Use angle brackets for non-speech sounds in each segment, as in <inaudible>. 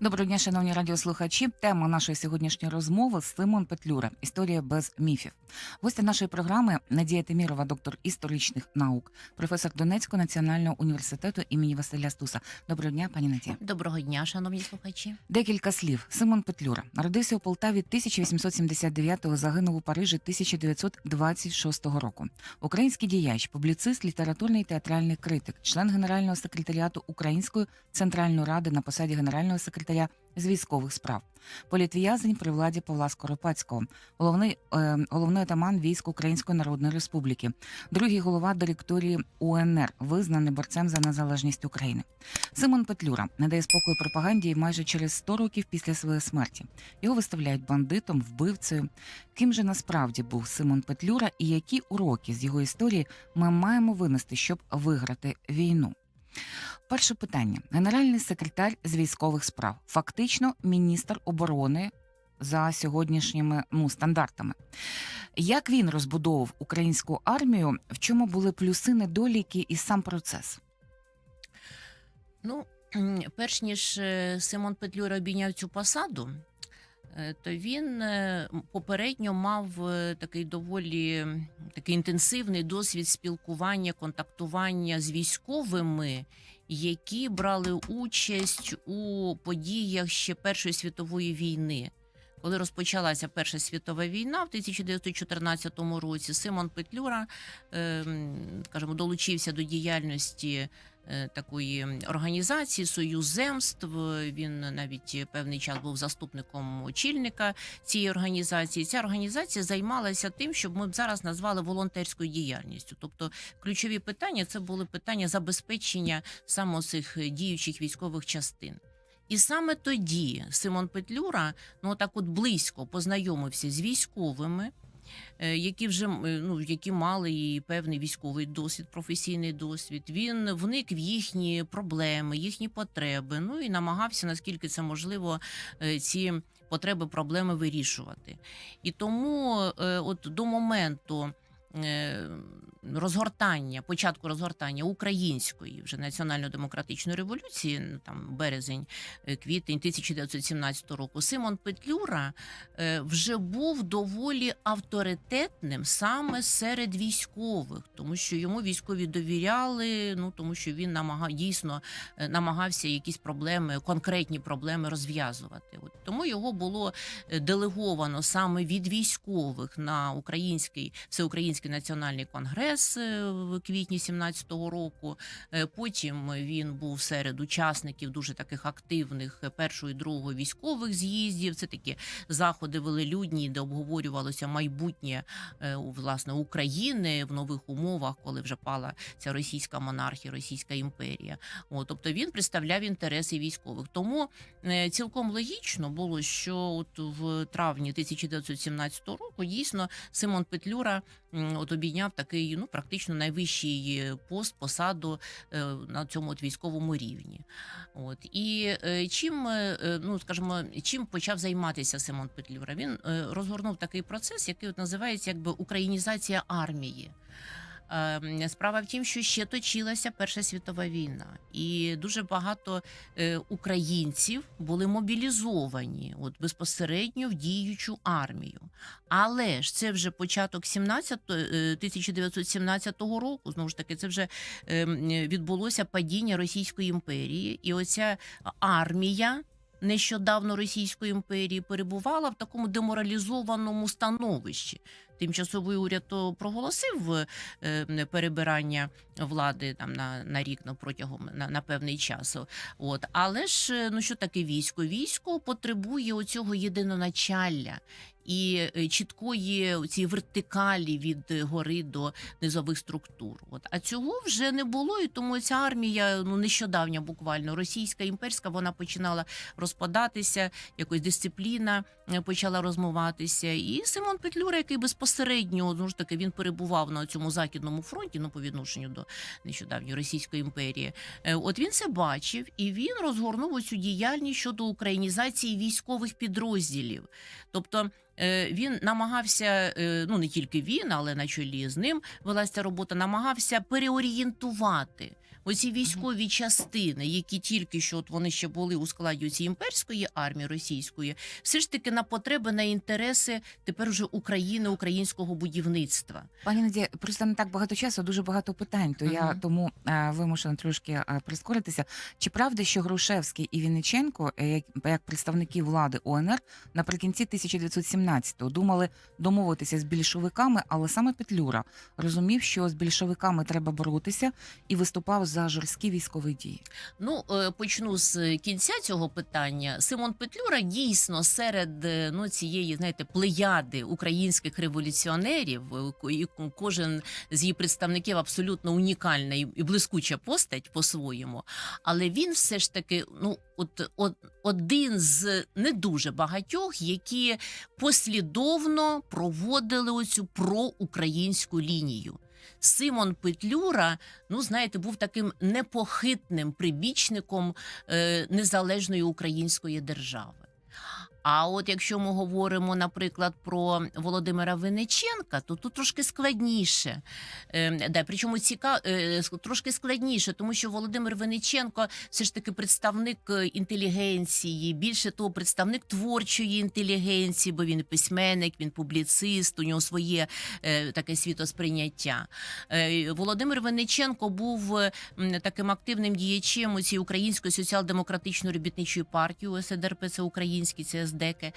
Доброго дня, шановні радіослухачі. Тема нашої сьогоднішньої розмови Симон Петлюра. Історія без міфів. Гостя нашої програми Надія Тимірова, доктор історичних наук, професор Донецького національного університету імені Василя Стуса. Доброго дня, пані Надія. Доброго дня, шановні слухачі. Декілька слів. Симон Петлюра народився у Полтаві 1879-го, загинув у Парижі 1926 року. Український діяч, публіцист, літературний і театральний критик, член генерального секретаріату Української центральної ради на посаді генерального секретаря з військових справ. Політв'язень при владі Павла Скоропадського, головний е, головний атаман військ Української Народної Республіки, другий голова директорії УНР, визнаний борцем за незалежність України. Симон Петлюра не дає спокою пропаганді майже через 100 років після своєї смерті. Його виставляють бандитом, вбивцею. Ким же насправді був Симон Петлюра і які уроки з його історії ми маємо винести, щоб виграти війну? Перше питання: генеральний секретар з військових справ, фактично міністр оборони за сьогоднішніми ну, стандартами. Як він розбудовував українську армію? В чому були плюси, недоліки і сам процес? Ну, перш ніж е, Симон Петлюра обійняв цю посаду, то він е, попередньо мав е, такий доволі такий інтенсивний досвід спілкування, контактування з військовими, які брали участь у подіях ще Першої світової війни. Коли розпочалася Перша світова війна в 1914 році, Симон Петлюра, е, скажімо, долучився до діяльності е, такої організації Союз земств. Він навіть певний час був заступником очільника цієї організації. Ця організація займалася тим, що ми б зараз назвали волонтерською діяльністю. Тобто, ключові питання це були питання забезпечення саме цих діючих військових частин. І саме тоді Симон Петлюра ну так от близько познайомився з військовими, е, які вже е, ну, які мали і певний військовий досвід, професійний досвід. Він вник в їхні проблеми, їхні потреби. Ну і намагався, наскільки це можливо, е, ці потреби, проблеми вирішувати. І тому, е, от до моменту. Е, Розгортання, початку розгортання української вже національно-демократичної революції, ну, там березень, е, квітень 1917 року, Симон Петлюра е, вже був доволі авторитетним саме серед військових, тому що йому військові довіряли. Ну тому що він намагав дійсно намагався якісь проблеми, конкретні проблеми розв'язувати. От тому його було делеговано саме від військових на український всеукраїнський національний конгрес е, в квітні 17-го року. Е, Потім він був серед учасників дуже таких активних е, першого і другого військових з'їздів. Це такі заходи велелюдні, де обговорювалося майбутнє власне України в нових умовах, коли вже пала ця російська монархія, Російська імперія. О, тобто він представляв інтереси військових. Тому цілком логічно було, що от в травні 1917 року дійсно Симон Петлюра от обійняв такий ну практично найвищий е, пост, посаду е, на цьому от військовому рівні. От і е, чим ну скажімо, чим почав займатися Симон Петлюра? Він розгорнув такий процес, який от називається якби українізація армії. Е, Справа в тім, що ще точилася Перша світова війна, і дуже багато е, українців були мобілізовані от безпосередньо в діючу армію. Але ж це вже початок 17, е, 1917 року. Знову ж таки, це вже е, відбулося падіння Російської імперії, і оця армія. Нещодавно Російської імперії перебувала в такому деморалізованому становищі. Тимчасовий уряд то проголосив е, перебирання влади там на, на рік на протягом на, на певний час. От але ж е, ну що таке військо? Військо потребує оцього єдиноначалля і е, чіткої цієї вертикалі від гори до низових структур. От а цього вже не було, і тому ця армія ну нещодавня, буквально російська імперська, вона починала розпадатися, якось дисципліна почала розмиватися. І Симон Петлюра, який безпосередньо ну ж таки він перебував на цьому західному фронті, ну по відношенню до нещодавньої Російської імперії. е, От він це бачив, і він розгорнув цю діяльність щодо українізації військових підрозділів. Тобто е, він намагався, е, ну не тільки він, але на чолі з ним велася робота, намагався переорієнтувати Оці військові частини, які тільки що от вони ще були у складі цієї імперської армії російської, все ж таки на потреби на інтереси тепер уже України, українського будівництва. Пані Надія, просто не так багато часу, дуже багато питань. То я тому е, вимушена трошки е, прискоритися. Чи правда, що Грушевський і Вінниченко, е, як, як представники влади УНР, наприкінці 1917-го думали домовитися з більшовиками, але саме Петлюра розумів, що з більшовиками треба боротися і виступав за жорсткі військові дії. Ну, е, почну з кінця цього питання. Симон Петлюра дійсно серед е, ну цієї знаєте плеяди українських революціонерів, е, і кожен з її представників абсолютно унікальна і блискуча постать по-своєму. Але він все ж таки, ну от, от один з не дуже багатьох, які послідовно проводили оцю проукраїнську лінію. Симон Петлюра, ну знаєте, був таким непохитним прибічником е, незалежної української держави. А от якщо ми говоримо, наприклад, про Володимира Винниченка, то тут трошки складніше. Е, да, причому ціка, е, трошки складніше, тому що Володимир Винниченко все ж таки представник е, інтелігенції, більше того, представник творчої інтелігенції, бо він письменник, він публіцист, у нього своє е, таке світосприйняття. Володимир Винниченко був таким активним діячем у цій української соціал-демократичної робітничої партії УСДРП, це українські, це СДЕКи.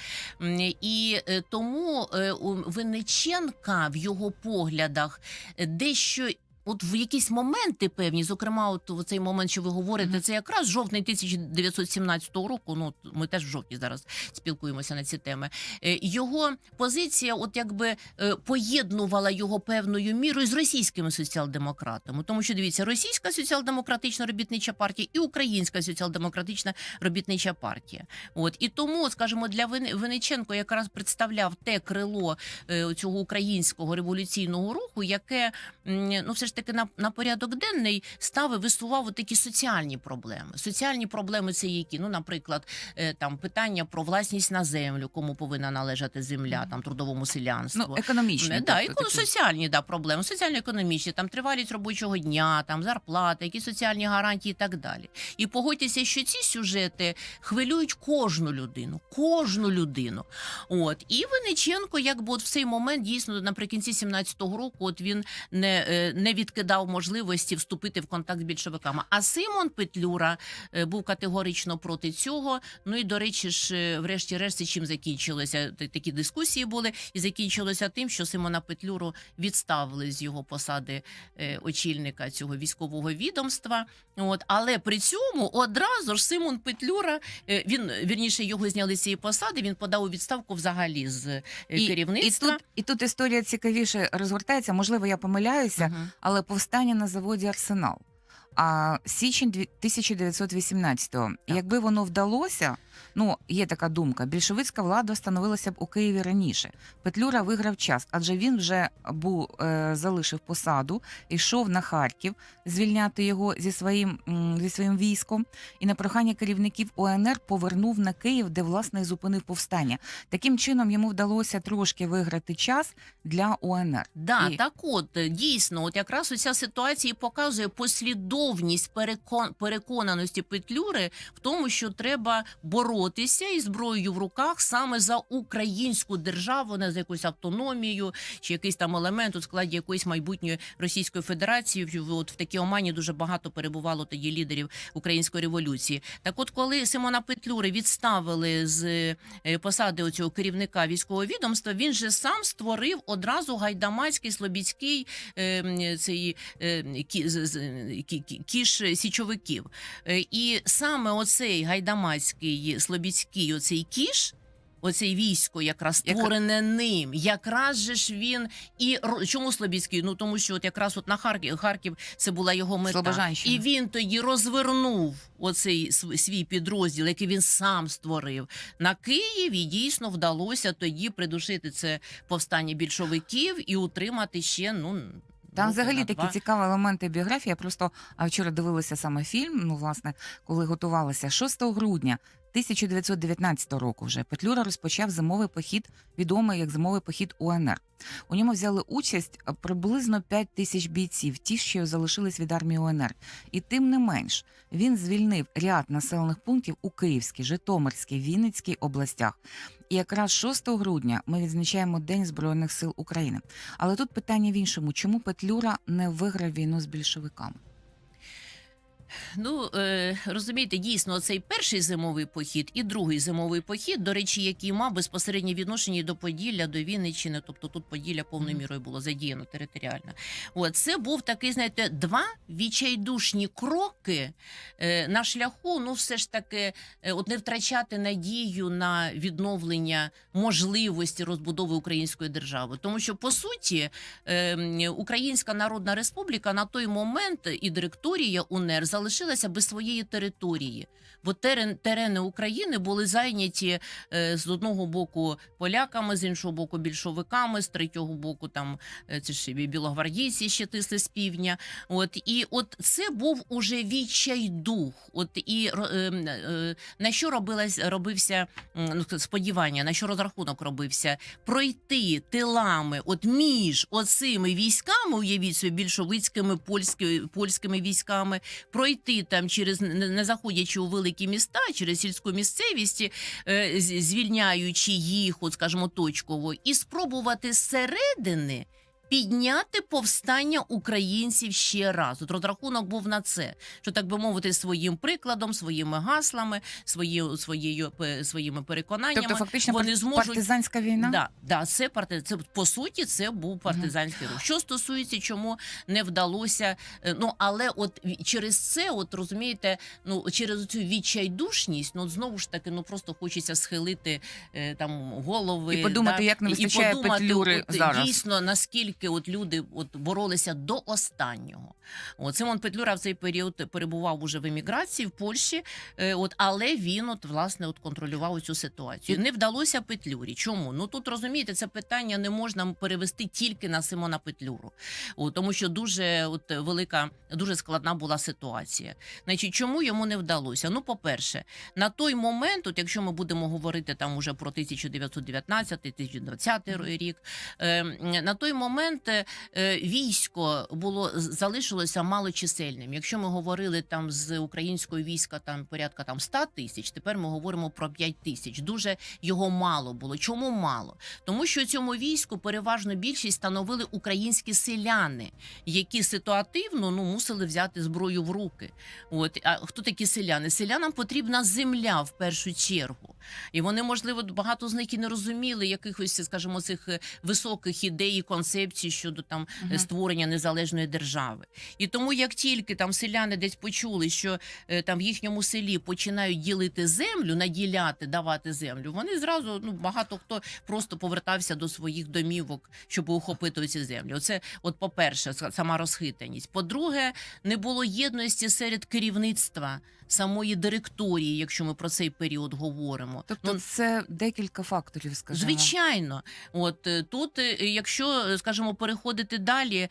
І е, тому е, Винниченка в його поглядах дещо. От в якісь моменти певні, зокрема, от в цей момент, що ви говорите, Мгм. це якраз жовтень 1917 року. Ну ми теж в жовтні зараз спілкуємося на ці теми. Е, Його позиція, от якби е, поєднувала його певною мірою з російськими соціал-демократами. Тому що дивіться, російська соціал-демократична робітнича партія і українська соціал-демократична робітнича партія. От і тому, скажімо, для Винниченко якраз представляв те крило е, цього українського революційного руху, яке ну все ж таки на, на порядок денний ставив, висував такі соціальні проблеми. Соціальні проблеми це які? Ну, наприклад, е, там питання про власність на землю, кому повинна належати земля, там трудовому селянству. Ну, економічні. Не, да, тобто такі. соціальні да, проблеми, соціально-економічні, там тривалість робочого дня, там зарплата, які соціальні гарантії і так далі. І погодьтеся, що ці сюжети хвилюють кожну людину, кожну людину. От і Винниченко, якби от в цей момент дійсно наприкінці 17-го року, от він не, е, не відкидав можливості вступити в контакт з більшовиками. А Симон Петлюра е, був категорично проти цього. Ну і до речі ж, е, врешті-решт, чим закінчилося такі дискусії були, і закінчилося тим, що Симона Петлюру відставили з його посади е, очільника цього військового відомства. От але при цьому одразу ж Симон Петлюра він вірніше його зняли з цієї посади. Він подав у відставку взагалі з І, і, керівництва. тут, і тут історія цікавіше розгортається. Можливо, я помиляюся, Мгм. Повстання на заводі Арсенал. А січень дві- 1918-го. Так. Якби воно вдалося, ну є така думка, більшовицька влада встановилася б у Києві раніше. Петлюра виграв час, адже він вже був е, залишив посаду, йшов на Харків звільняти його зі своїм зі своїм військом, і на прохання керівників УНР повернув на Київ, де власне і зупинив повстання. Таким чином йому вдалося трошки виграти час для УНР. Да, І- так от дійсно, от якраз оця ситуація показує послідовність перекон, переконаності Петлюри в тому, що треба боротися із зброєю в руках саме за українську державу, не за якусь автономію чи якийсь там елемент у складі якоїсь майбутньої Російської Федерації. От в такій омані дуже багато перебувало тоді лідерів української революції. Так, от, коли Симона Петлюри відставили з е, посади оцього керівника військового відомства, він же сам створив одразу гайдамацький слобідський е, м, цей кіш січовиків. Е, І саме оцей гайдамацький слобідський оцей кіш. Оцей військо, якраз створене ним, якраз же ж він і чому Слобідський? Ну тому що от якраз от на Харків Харків це була його мета. І він тоді розвернув оцей свій підрозділ, який він сам створив на Київ. І дійсно вдалося тоді придушити це повстання більшовиків і утримати ще ну. Там взагалі такі цікаві елементи біографії. Я просто а, вчора дивилася саме фільм. Ну, власне, коли готувалася 6 грудня 1919 року вже Петлюра розпочав зимовий похід, відомий як зимовий похід УНР. У ньому взяли участь приблизно 5 тисяч бійців, ті, що залишились від армії УНР. І тим не менш він звільнив ряд населених пунктів у Київській, Житомирській, Вінницькій областях. І якраз 6 грудня ми відзначаємо День Збройних сил України. Але тут питання в іншому: чому Петлюра не виграв війну з більшовиками? Ну е, розумієте, дійсно, цей перший зимовий похід і другий зимовий похід, до речі, який мав безпосереднє відношення до Поділля, до Вінниччини, тобто тут Поділля повною мірою було задіяно територіально. От це був такий, знаєте, два відчайдушні кроки е, на шляху. Ну, все ж таки, е, от не втрачати надію на відновлення можливості розбудови української держави, тому що по суті е, Українська Народна Республіка на той момент і директорія УНР залишилася без своєї території. Бо терен, терени України були зайняті е, з одного боку поляками, з іншого боку більшовиками, з третього боку там е, ж білогвардійці ще тисли з півдня. От і от це був уже відчайдух. От і е, е, на що робилась робився ну, сподівання, на що розрахунок робився пройти тилами, от між оцими військами, уявіть собі, більшовицькими польськими польськими військами, пройти там через не заходячи у великі міста, через сільську місцевість, е, звільняючи їх, от скажімо, точково, і спробувати зсередини. Підняти повстання українців ще раз. От розрахунок був на це, що так би мовити, своїм прикладом, своїми гаслами, своєю своєю своїми переконаннями. Тобто, фактично, вони пар- зможуть- партизанська війна? Да, да, це парти... це по суті це був партизанський рух. Що стосується, чому не вдалося, е, ну але от через це, от розумієте, ну через цю відчайдушність, ну знову ж таки, ну просто хочеться схилити е, там голови І подумати, як не і- і подумати, Петлюри от, зараз. Дійсно, наскільки от люди от боролися до останнього. От Симон Петлюра в цей період перебував уже в еміграції в Польщі. Е, От, але він от власне от контролював цю ситуацію. Не вдалося Петлюрі. Чому? Ну тут розумієте, це питання не можна перевести тільки на Симона Петлюру, от, тому що дуже от велика, дуже складна була ситуація. Значить, чому йому не вдалося? Ну, по-перше, на той момент, от якщо ми будемо говорити там уже про 1919-1920 рік, е, на той момент е, військо було залишилося малочисельним. Якщо ми говорили там з українського війська там порядка там 100 тисяч, тепер ми говоримо про 5 тисяч. Дуже його мало було. Чому мало? Тому що цьому війську переважно більшість становили українські селяни, які ситуативно ну мусили взяти зброю в руки. От а хто такі селяни? Селянам потрібна земля в першу чергу, і вони, можливо, багато з них і не розуміли якихось, скажімо, цих е, високих ідей і концепцій щодо там е, створення незалежної держави. І тому, як тільки там селяни десь почули, що е, там в їхньому селі починають ділити землю, наділяти, давати землю, вони зразу ну багато хто просто повертався до своїх домівок, щоб охопити ці землі. Оце, от, по-перше, сама розхитаність. По-друге, не було єдності серед керівництва самої директорії, якщо ми про цей період говоримо. Тобто Ну, це декілька факторів, скажімо. Звичайно, от е, тут, е, якщо е, скажімо, переходити далі,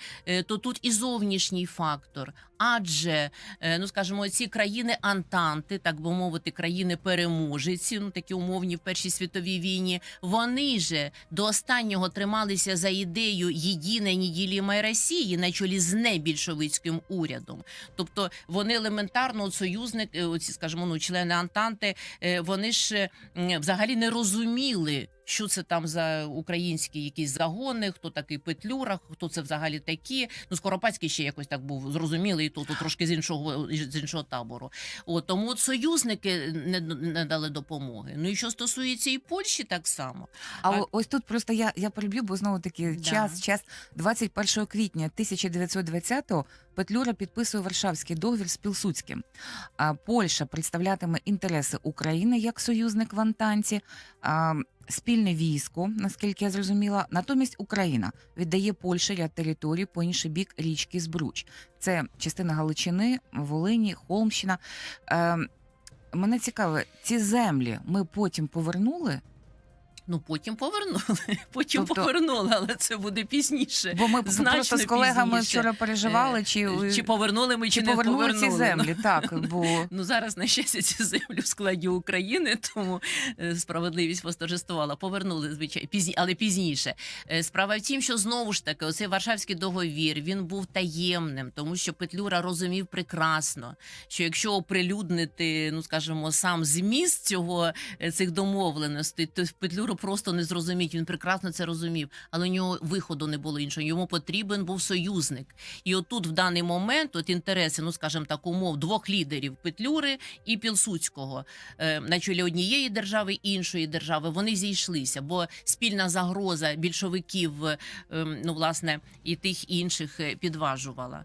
то тут і зовнішній фактор. Адже, е, ну скажімо, ці країни Антанти, так би мовити, країни переможеці, ну такі умовні в Першій світовій війні, вони же до останнього трималися за ідею єдиної неділімої Росії на чолі з небільшовицьким урядом. Тобто вони елементарно от союзник, е, оці, скажімо, ну члени Антанти, е, вони ж взагалі не розуміли. Що це там за українські якісь загони? Хто такий Петлюра? Хто це взагалі такі? Ну Скоропадський ще якось так був зрозумілий, то, то трошки з іншого з іншого табору. От тому от союзники не, не дали допомоги. Ну і що стосується і Польщі, так само. А, А- ось тут просто я, я переб'ю, бо знову таки Да. час, час 21 квітня 1920-го Петлюра підписує Варшавський договір з Пілсудським. А Польща представлятиме інтереси України як союзник в Антанті. А, Спільне військо, наскільки я зрозуміла, натомість Україна віддає Польщі ряд територій по інший бік річки Збруч. Це частина Галичини, Волині, Холмщина. Е, мене цікаво, ці землі ми потім повернули Ну потім повернули. <laughs> Потім Тобто- повернули, але це буде пізніше. Бо ми Значно просто з колегами пізніше. вчора переживали, Е, чи, Чи повернули ми, чи, чи не повернули повернули. ці землі. Так, <laughs> бо Ну зараз на щастя ці землі в складі України, тому е, справедливість восторжествувала. Повернули звичайно пізні, але пізніше. Е, Справа в тім, що знову ж таки, оцей Варшавський договір він був таємним, тому що Петлюра розумів прекрасно, що якщо оприлюднити, ну скажімо, сам зміст цього цих домовленостей, то Просто не зрозуміть. Він прекрасно це розумів, але у нього виходу не було іншого. Йому потрібен був союзник. І отут в даний момент, от інтереси, ну скажімо так, умов двох лідерів Петлюри і Пілсудського е, на чолі однієї держави іншої держави, вони зійшлися, бо спільна загроза більшовиків, е, ем, ну власне, і тих інших е, підважувала.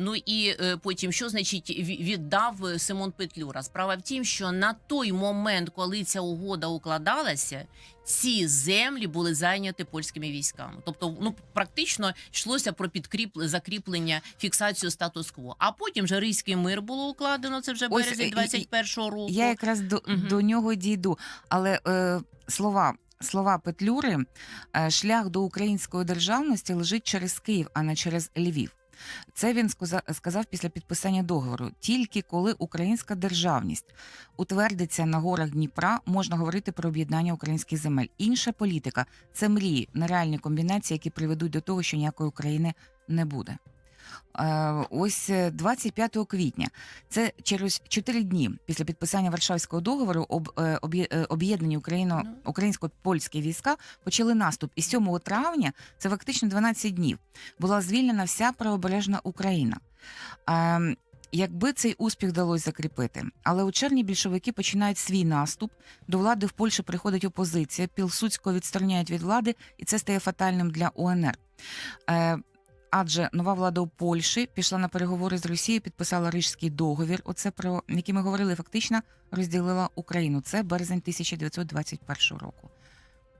Ну і потім, що значить ві- віддав Симон Петлюра? Справа в тім, що на той момент, коли ця угода укладалася, ці землі були зайняті польськими військами. Тобто, ну практично йшлося про підкріп закріплення фіксацію статус-кво. А потім же Ризький мир було укладено. Це вже Ось, березень і- і- 21-го року. я якраз до, Мгм. до нього дійду. Але е, слова. Слова Петлюри, е, шлях до української державності лежить через Київ, а не через Львів. Це він сказав після підписання договору. Тільки коли українська державність утвердиться на горах Дніпра, можна говорити про об'єднання українських земель. Інша політика це мрії, нереальні комбінації, які приведуть до того, що ніякої України не буде. Е, Ось е, 25 квітня, це через 4 дні після підписання Варшавського договору, об, е, е, об'єднані Ну. українсько-польські війська почали наступ. І 7 травня, це фактично 12 днів, була звільнена вся правобережна Україна. Е, Якби цей успіх вдалося закріпити, але у червні більшовики починають свій наступ. До влади в Польщі приходить опозиція. Пілсудського відстороняють від влади, і це стає фатальним для УНР. Адже нова влада у Польщі пішла на переговори з Росією, підписала Рижський договір. Оце про який ми говорили, фактично розділила Україну. Це березень 1921 року.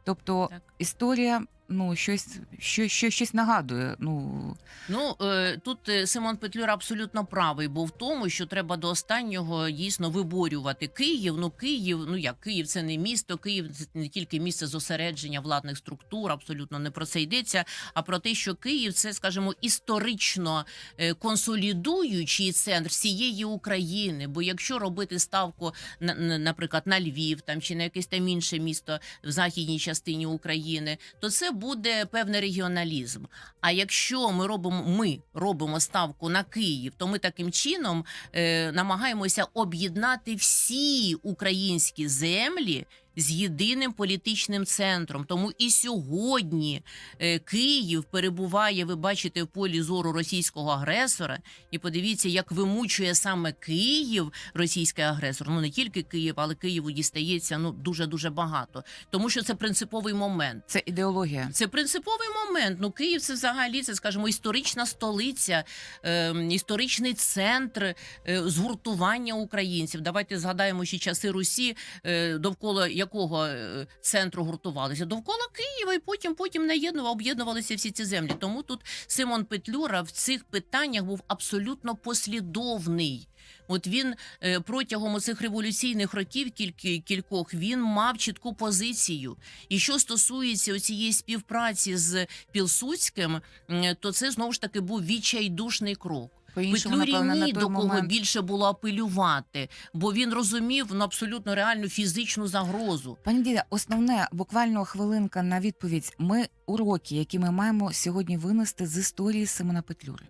Тобто Так. історія, ну щось, що, що, щось нагадує. Ну Ну е, тут е, Симон Петлюра абсолютно правий, бо в тому, що треба до останнього дійсно виборювати Київ. Ну Київ, ну як Київ, це не місто. Київ це не тільки місце зосередження владних структур. Абсолютно не про це йдеться. А про те, що Київ це, скажімо, історично е, консолідуючий центр всієї України. Бо якщо робити ставку на наприклад, на Львів там чи на якесь там інше місто в західній частині України, то це буде певний регіоналізм. А якщо ми робимо, ми робимо ставку на Київ, то ми таким чином е, намагаємося об'єднати всі українські землі. З єдиним політичним центром, тому і сьогодні е, Київ перебуває, ви бачите, в полі зору російського агресора. І подивіться, як вимучує саме Київ російський агресор. Ну не тільки Київ, але Києву дістається ну дуже дуже багато, тому що це принциповий момент. це ідеологія. Це принциповий момент. Ну, Київ це взагалі це, скажімо, історична столиця, е, історичний центр е, згуртування українців. Давайте згадаємо ще часи Русі, е, довкола якого е, центру гуртувалися? Довкола Києва, і потім потім наєднував, об'єднувалися всі ці землі. Тому тут Симон Петлюра в цих питаннях був абсолютно послідовний. От він е, протягом цих революційних років, кільки кількох, він мав чітку позицію. І що стосується цієї співпраці з Пілсудським, м, то це знову ж таки був відчайдушний крок. По-іншому, Петлюрі напевно, на ні той до кого момент. більше було апелювати, бо він розумів ну, абсолютно реальну фізичну загрозу. Пані Діда, основне буквально хвилинка на відповідь. Ми уроки, які ми маємо сьогодні винести з історії Симона Петлюри.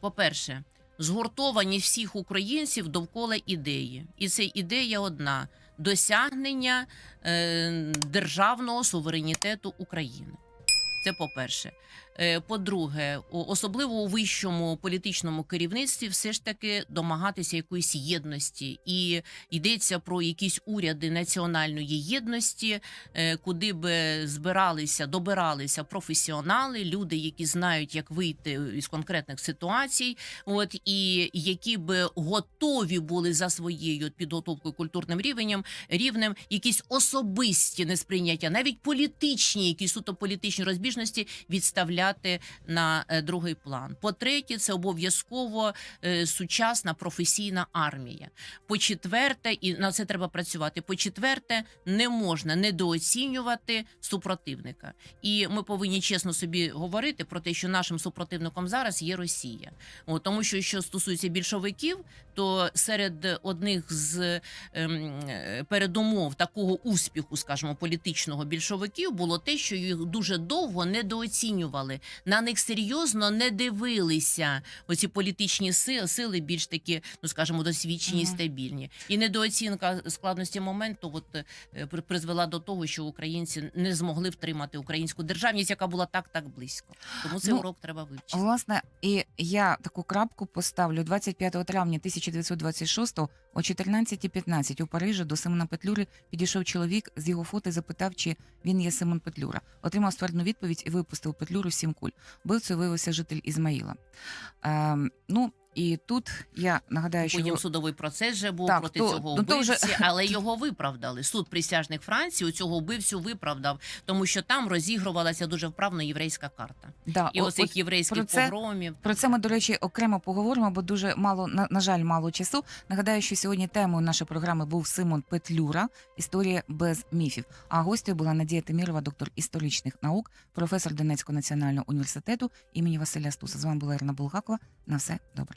По-перше, згуртованість всіх українців довкола ідеї, і це ідея одна досягнення е, державного суверенітету України. Це по-перше. Е, По-друге, особливо у вищому політичному керівництві, все ж таки домагатися якоїсь єдності, і йдеться про якісь уряди національної єдності, е, куди би збиралися, добиралися професіонали, люди, які знають, як вийти із конкретних ситуацій, от і які би готові були за своєю підготовкою культурним рівнем, рівнем якісь особисті несприйняття, навіть політичні, якісь суто політичні розбіжності відставляти відкидати на е, другий план. По-третє, це обов'язково е, сучасна професійна армія. По четверте, і на це треба працювати. По четверте, не можна недооцінювати супротивника. І ми повинні чесно собі говорити про те, що нашим супротивником зараз є Росія. От, тому що що стосується більшовиків, то серед одних з ем, передумов такого успіху, скажімо, політичного більшовиків було те, що їх дуже довго недооцінювали. На них серйозно не дивилися оці політичні сили, сили більш такі, ну скажімо, досвідчені, стабільні. І недооцінка складності моменту от, е, призвела до того, що українці не змогли втримати українську державність, яка була так так близько. Тому цей Ну, урок треба вивчити. Власне, і я таку крапку поставлю 25 травня 1926 о 14.15 у Парижі до Симона Петлюри підійшов чоловік з його фото запитав, чи він є Симон Петлюра. Отримав ствердну відповідь і випустив Петлюру сім куль. Вбивцею виявився житель Ізмаїла. Е, ну і тут я нагадаю, що Потім ви- судовий процес вже був Так, проти то- цього ну, то вже- <laughs> але його виправдали. Суд присяжних Франції у цього вбивцю виправдав, тому що там розігрувалася дуже вправно єврейська карта. да, І оцих єврейських про це- погромів. Про це ми, до речі, окремо поговоримо, бо дуже мало на, на жаль, мало часу. Нагадаю, що сьогодні темою нашої програми був Симон Петлюра, історія без міфів. А гостю була Надія Темірова, доктор історичних наук, професор Донецького національного університету імені Василя Стуса. З вами була Ірина Булгакова. На все добре.